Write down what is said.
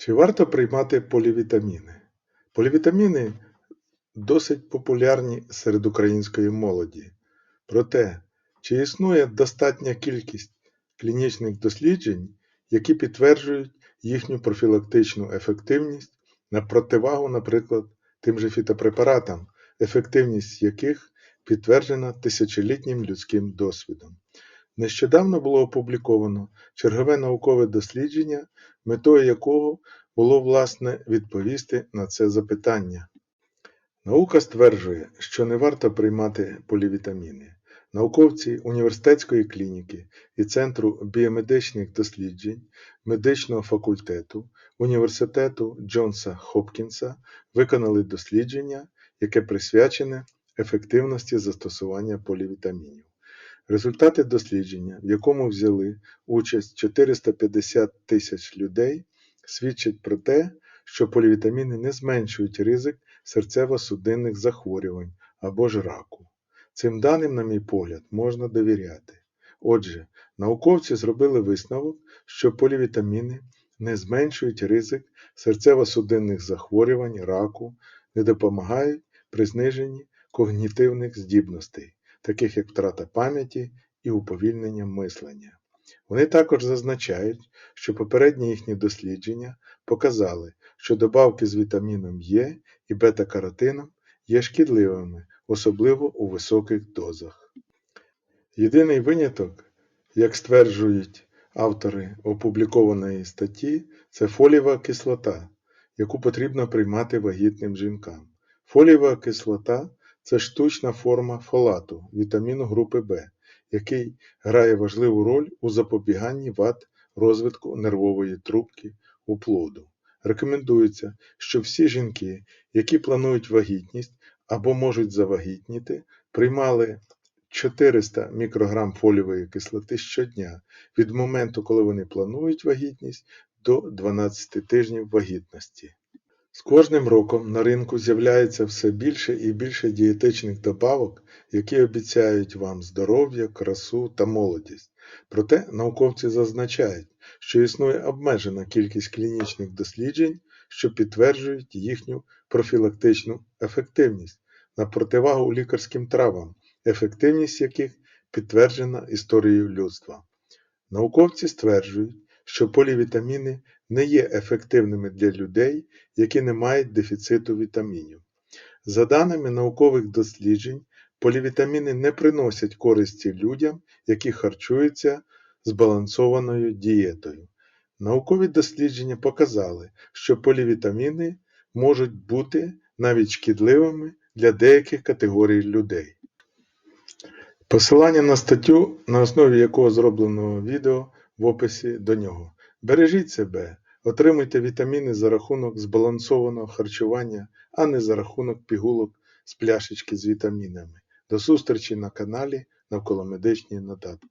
Чи варто приймати полівітаміни? Полівітаміни досить популярні серед української молоді. Проте, чи існує достатня кількість клінічних досліджень, які підтверджують їхню профілактичну ефективність на противагу, наприклад, тим же фітопрепаратам, ефективність яких підтверджена тисячолітнім людським досвідом? Нещодавно було опубліковано чергове наукове дослідження, метою якого було власне відповісти на це запитання. Наука стверджує, що не варто приймати полівітаміни. Науковці університетської клініки і Центру біомедичних досліджень медичного факультету Університету Джонса Хопкінса виконали дослідження, яке присвячене ефективності застосування полівітамінів. Результати дослідження, в якому взяли участь 450 тисяч людей, свідчать про те, що полівітаміни не зменшують ризик серцево-судинних захворювань або ж раку. Цим даним, на мій погляд, можна довіряти. Отже, науковці зробили висновок, що полівітаміни не зменшують ризик серцево-судинних захворювань, раку, не допомагають при зниженні когнітивних здібностей, таких як втрата пам'яті і уповільнення мислення. Вони також зазначають, що попередні їхні дослідження показали, що добавки з вітаміном Е і бета-каротином є шкідливими, особливо у високих дозах. Єдиний виняток, як стверджують автори опублікованої статті, це фолієва кислота, яку потрібно приймати вагітним жінкам. Фолієва кислота це штучна форма фолату, вітаміну групи В, який грає важливу роль у запобіганні вад розвитку нервової трубки у плоду. Рекомендується, щоб всі жінки, які планують вагітність або можуть завагітніти, приймали 400 мікрограм фолієвої кислоти щодня від моменту, коли вони планують вагітність, до 12 тижнів вагітності. З кожним роком на ринку з'являється все більше і більше дієтичних добавок, які обіцяють вам здоров'я, красу та молодість. Проте науковці зазначають, що існує обмежена кількість клінічних досліджень, що підтверджують їхню профілактичну ефективність на противагу лікарським травам, ефективність яких підтверджена історією людства. Науковці стверджують, що полівітаміни не є ефективними для людей, які не мають дефіциту вітамінів. За даними наукових досліджень, полівітаміни не приносять користі людям, які харчуються збалансованою дієтою. Наукові дослідження показали, що полівітаміни можуть бути навіть шкідливими для деяких категорій людей. Посилання на статтю, на основі якого зроблено відео в описі до нього. Бережіть себе, отримуйте вітаміни за рахунок збалансованого харчування, а не за рахунок пігулок з пляшечки з вітамінами. До зустрічі на каналі Навколомедичні нотатки.